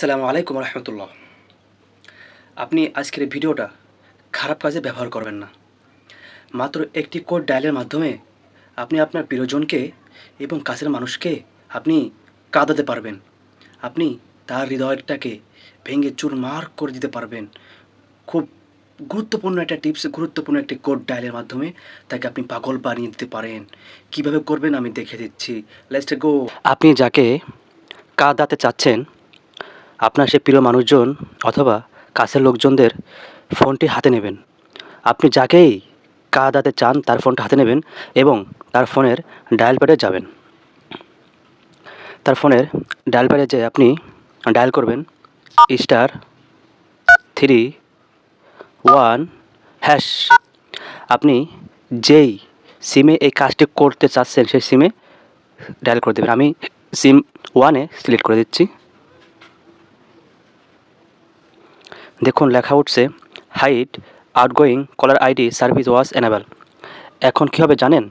আসসালামু আলাইকুম রহমতুল্লাহ। আপনি আজকের ভিডিওটা খারাপ কাজে ব্যবহার করবেন না। মাত্র একটি কোড ডায়ালের মাধ্যমে আপনি আপনার প্রিয়জনকে এবং কাছের মানুষকে আপনি কাঁদাতে পারবেন। আপনি তার হৃদয়টাকে ভেঙে চুরমার করে দিতে পারবেন। খুব গুরুত্বপূর্ণ একটা টিপস, গুরুত্বপূর্ণ একটি কোড ডায়ালের মাধ্যমে তাকে আপনি পাগল বানিয়ে দিতে পারেন। কীভাবে করবেন আমি দেখে দিচ্ছি। লেটস গো আপনি যাকে কাঁদাতে চাচ্ছেন আপনার সে প্রিয় মানুষজন অথবা কাছের লোকজনদের ফোনটি হাতে নেবেন। আপনি যাকেই কাঁদাতে চান তার ফোনটা হাতে নেবেন এবং তার ফোনের ডায়াল প্যাডে যাবেন। তার ফোনের ডায়াল প্যাডে যে আপনি ডায়াল করবেন, স্টার থ্রি ওয়ান হ্যাশ। আপনি যেই সিমে এই কাজটি করতে চাচ্ছেন সেই সিমে ডায়াল করে দেবেন। আমি সিম ওয়ানে সিলেক্ট করে দিচ্ছি। দেখুন, লেখা উঠছে, hide, outgoing caller ID, service was enable. এখন কী হবে জানেন?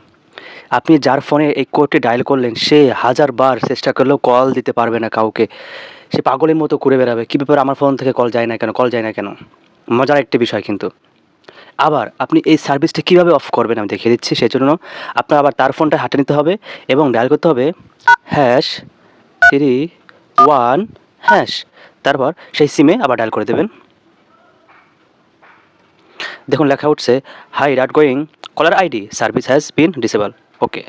আপনি যার ফোনে এই কোডটি ডায়াল করলেন, সে হাজার বার চেষ্টা করলেও কল দিতে পারবে না কাউকে। সে পাগলের মতো ঘুরে বেড়াবে। কী ব্যাপারে আমার ফোন থেকে কল যায় না কেন? কল যায় না কেন? মজার একটি বিষয় কিন্তু। আবার আপনি এই সার্ভিসটা কীভাবে অফ করবেন আমি দেখিয়ে দিচ্ছি সেই জন্য আপনার আবার তার ফোনটা হাতে নিতে হবে এবং ডায়াল করতে হবে, হ্যাশ, থ্রি, ওয়ান, হ্যাশ। তারপর সেই সিমে আবার ডায়াল করে দেবেন। দেখুন লেখা উঠছে hide out going caller ID service has been disable okay